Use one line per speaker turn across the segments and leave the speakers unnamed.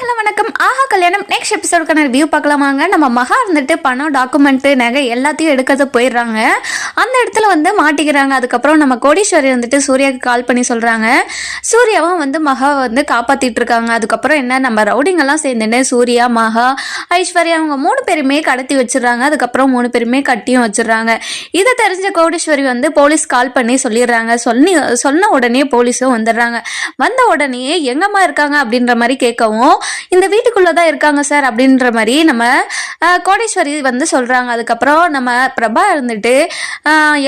Hello வணக்கம். ஆஹா கல்யாணம். நெக்ஸ்ட் எபிசோடுக்கான ரிவ்யூ பார்க்கலாமாங்க. நம்ம மகா இருந்துட்டு பணம் டாக்குமெண்ட்டு நகை எல்லாத்தையும் எடுக்கிறது போயிடுறாங்க. அந்த இடத்துல வந்து மாட்டிக்கிறாங்க. அதுக்கப்புறம் நம்ம கோடீஸ்வரி வந்துட்டு சூர்யாவுக்கு கால் பண்ணி சொல்கிறாங்க சூர்யாவும் வந்து மகா வந்து காப்பாற்றிட்டு இருக்காங்க அதுக்கப்புறம் என்ன நம்ம ரவுடிங்கெல்லாம் சேர்ந்துட்டு சூர்யா மகா ஐஸ்வர்யா அவங்க மூணு பேருமே கடத்தி வச்சிடுறாங்க. அதுக்கப்புறம் மூணு பேருமே கட்டியும் வச்சிடுறாங்க. இதை தெரிஞ்ச கோடீஸ்வரி வந்து போலீஸ் கால் பண்ணி சொல்லிடுறாங்க. சொல்லி சொன்ன உடனே போலீஸும் வந்துடுறாங்க. வந்த உடனே எங்கம்மா இருக்காங்க அப்படின்ற மாதிரி கேட்கவும் இந்த வீட்டுக்குள்ளே தான் இருக்காங்க சார் அப்படின்ற மாதிரி நம்ம கோடீஸ்வரி வந்து சொல்கிறாங்க அதுக்கப்புறம் நம்ம பிரபா இருந்துட்டு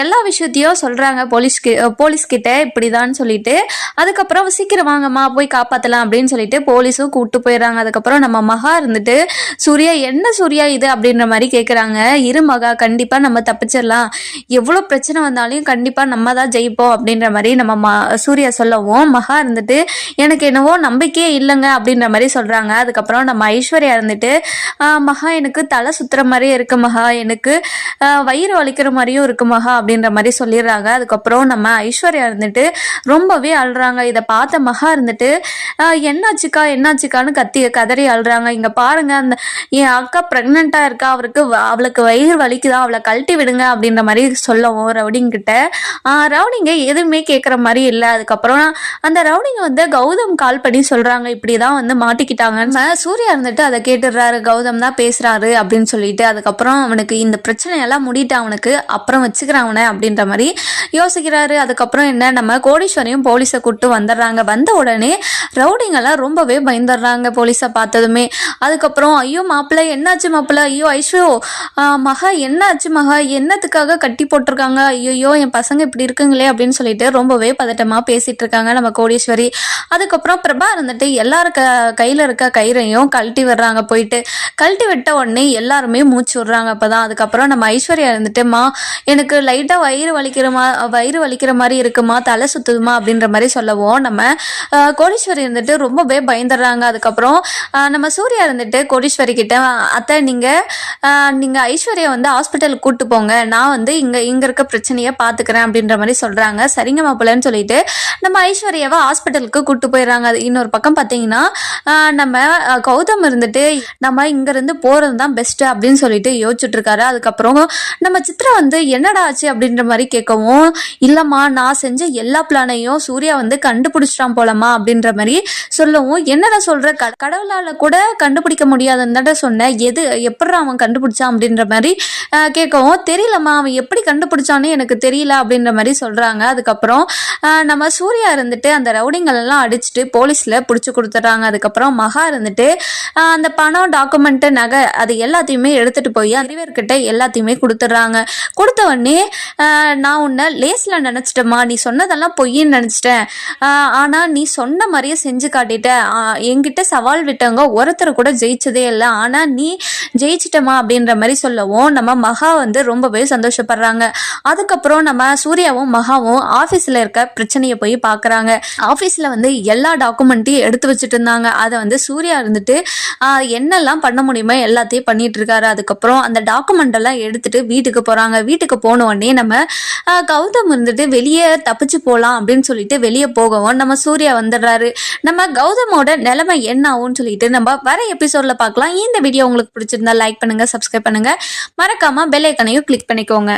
எல்லா விஷயத்தையும் சொல்கிறாங்க போலீஸ்க்கு போலீஸ்கிட்ட இப்படிதான்னு சொல்லிட்டு அதுக்கப்புறம் சீக்கிரம் வாங்கம்மா போய் காப்பாற்றலாம் அப்படின்னு சொல்லிட்டு போலீஸும் கூப்பிட்டு போயிடுறாங்க. அதுக்கப்புறம் நம்ம மகா இருந்துட்டு சூர்யா என்ன சூர்யா இது? அப்படின்ற மாதிரி கேட்குறாங்க இரு மகா கண்டிப்பாக நம்ம தப்பிச்சிடலாம். எவ்வளோ பிரச்சனை வந்தாலும் கண்டிப்பாக நம்ம தான் ஜெயிப்போம். அப்படின்ற மாதிரி நம்ம ம சூர்யா சொல்லவும் மகா இருந்துட்டு எனக்கு என்னவோ நம்பிக்கையே இல்லைங்க. அப்படின்ற மாதிரி சொல்கிறாங்க அதுக்கப்புறம் நம்ம ஐஸ்வர்யா இருந்துட்டு மகா எனக்கு தலை சுத்துற மாதிரியே இருக்கு மகா. எனக்கு வயிறு வலிக்கிற மாதிரியும் இருக்கு மகா அப்படின்ற மாதிரி சொல்லிடுறாங்க. அதுக்கப்புறம் நம்ம ஐஸ்வர்யா இருந்துட்டு ரொம்பவே அழுறாங்க. இதை பார்த்த மகா இருந்துட்டு என்னாச்சுக்கா என்னாச்சுக்கான்னு கத்தி கதறி அழுறாங்க. இங்கே பாருங்க அந்த என் அக்கா ப்ரெக்னெண்ட்டாக இருக்கா. அவருக்கு வ- அவளுக்கு வயிறு வலிக்குதா? அவளை கழட்டி விடுங்க அப்படின்ற மாதிரி சொல்லவும் ரவுடிங் கிட்ட. ரவுடிங்க எதுவுமே கேட்குற மாதிரி இல்லை. அதுக்கப்புறம் அந்த ரவுடிங்க வந்து கௌதம் கால் பண்ணி சொல்றாங்க. இப்படி தான் வந்து மாட்டிக்கிட்டாங்கன்னு. சூர்யா இருந்துட்டு அதை கேட்டுடுறாரு. கௌதம் தான் பேசுறாரு அப்படின்னு சொல்லிட்டு. அதுக்கப்புறம் அவனுக்கு இந்த பிரச்சனையெல்லாம் முடிட்டு அவனுக்கு அப்புறம் வச்சுக்கிறான் அவனை அப்படின்ற மாதிரி யோசிக்கிறாரு. அதுக்கப்புறம் என்ன நம்ம கோடீஸ்வரியும் போலீஸை கூப்பிட்டு வந்துடுறாங்க. வந்த உடனே ரவுடிங்கெல்லாம் ரொம்பவே பயந்துடுறாங்க போலீஸை பார்த்ததுமே. அதுக்கப்புறம் ஐயோ மாப்பிள்ளை என்னாச்சு மாப்பிள்ளை? ஐயோ ஐஸ்வோ மகா என்னாச்சு மகா? என்னத்துக்காக கட்டி போட்டிருக்காங்க? ஐயோ என் பசங்க இப்படி இருக்குங்களே அப்படின்னு சொல்லிட்டு ரொம்பவே பதட்டமாக பேசிட்டு இருக்காங்க நம்ம கோடீஸ்வரி. அதுக்கப்புறம் பிரபா இருந்துட்டு எல்லாரும் க கையில் இருக்க கயிறையும் கழட்டி விடுறாங்க போயிட்டு. கழட்டி விட்ட உடனே எல்லாருமே மூச்சு விடுறாங்க அப்பதான். அதுக்கப்புறம் நம்ம ஐஸ்வர்யா இருந்துட்டுமா எனக்கு லைட்டாக வயிறு வலிக்கிற மா வயிறு வலிக்கிற மாதிரி இருக்குமா தலை சுத்துதுமா அப்படின்ற மாதிரி சொல்லவும். நம்ம கோடீஸ்வரி இருந்துட்டு ரொம்பவே பயந்துடுறாங்க. அதுக்கப்புறம் நம்ம சூர்யா இருந்துட்டு கோடீஸ்வரி கிட்ட அத்தை நீங்கள் நீங்கள் ஐஸ்வர்யா வந்து ஹாஸ்பிட்டலுக்கு கூப்பிட்டு போங்க. நான் வந்து இங்கே இங்கே இருக்க பிரச்சனையை பார்த்துக்கிறேன் அப்படின்ற மாதிரி சொல்கிறாங்க சரிங்க மாப்பிள்ளன்னு சொல்லிட்டு நம்ம ஐஸ்வர்யாவை ஹாஸ்பிட்டலுக்கு கூப்பிட்டு போயிடுறாங்க. அது இன்னொரு பக்கம் பார்த்தீங்கன்னா நம்ம கௌதம் இருந்துட்டு நம்ம இங்கேருந்து போகிறது தான் பெஸ்ட்டு அப்படின்னு சொல்லிட்டு யோசிச்சுட்டு இருக்காரு. அதுக்கப்புறம் நம்ம சித்ரா வந்து என்னடா ஆச்சு அப்படின்ற மாதிரி கேட்கவும் இல்லைம்மா நான் செஞ்ச எல்லா பிளானையும் சூர்யா வந்து கண்டுபிடிச்சிட்டான் போலமா அப்படின்ற மாதிரி சொல்லவும் என்னடா சொல்ற? க- கடவுளால கூட கண்டுபிடிக்க முடியாதுன்னு தானே சொன்னேன் எது எப்படி அவன் கண்டுபிடிச்சான் அப்படின்ற மாதிரி கேட்கவும் தெரியலம்மா அவன் எப்படி கண்டுபிடிச்சானே எனக்கு தெரியல அப்படின்ற மாதிரி சொல்றாங்க. அதுக்கப்புறம் நம்ம சூர்யா இருந்துட்டு அந்த ரவுடிங்கள் எல்லாம் அடிச்சுட்டு போலீஸ்ல பிடிச்சி கொடுத்துட்றாங்க. அதுக்கப்புறம் மகா இருந்துட்டு அந்த பணம் டாக்குமெண்ட்டு நகை அது எல்லாத்தையுமே எடுத்துட்டு போய் அறிவர்கிட்ட எல்லாத்தையுமே கொடுத்துட்றாங்க. கொடுத்த உடனே நான் உன்னை லேஸில் நினச்சிட்டேம்மா. நீ சொன்னதெல்லாம் பொய்ன்னு நினச்சிட்டேன். ஆனால் நீ சொன்ன மாதிரியே செஞ்சு காட்டிட்ட. என்கிட்ட சவால் விட்டவங்க ஒருத்தர் கூட ஜெயிச்சதே இல்லை. ஆனால் நீ ஜெயிச்சிட்டமா அப்படின்ற மாதிரி சொல்லவும் நம்ம மகா வந்து ரொம்பவே சந்தோஷப்படுறாங்க. அதுக்கப்புறம் நம்ம சூர்யாவும் மகாவும் ஆஃபீஸில் இருக்க பிரச்சனையை போய் பார்க்குறாங்க ஆஃபீஸில் வந்து எல்லா டாக்குமெண்ட்டையும் எடுத்து வச்சுட்டு இருந்தாங்க. அதை வந்து சூர்யா இருந்துட்டு என்னெல்லாம் பண்ண முடியுமோ எல்லாத்தையும் பண்ணிட்டு இருக்காரு. அதுக்கப்புறம் அந்த டாக்குமெண்ட் எல்லாம் எடுத்துட்டு வீட்டுக்கு போகிறாங்க வீட்டுக்கு போன உடனே நம்ம கௌதம் இருந்துட்டு வெளியே தப்பிச்சு போகலாம் அப்படின்னு சொல்லிட்டு வெளியே போகவும் நம்ம சூர்யா வந்துடுறாரு. நம்ம கௌதமோட நிலைமை என்ன ஆகும்னு சொல்லிட்டு நம்ம வர எபிசோட்ல பார்க்கலாம். இந்த வீடியோ உங்களுக்கு பிடிச்சிருந்தா லைக் பண்ணுங்க சப்ஸ்கிரைப் பண்ணுங்க. மறக்காம பெல் ஐக்கனையும் கிளிக் பண்ணிக்கோங்க.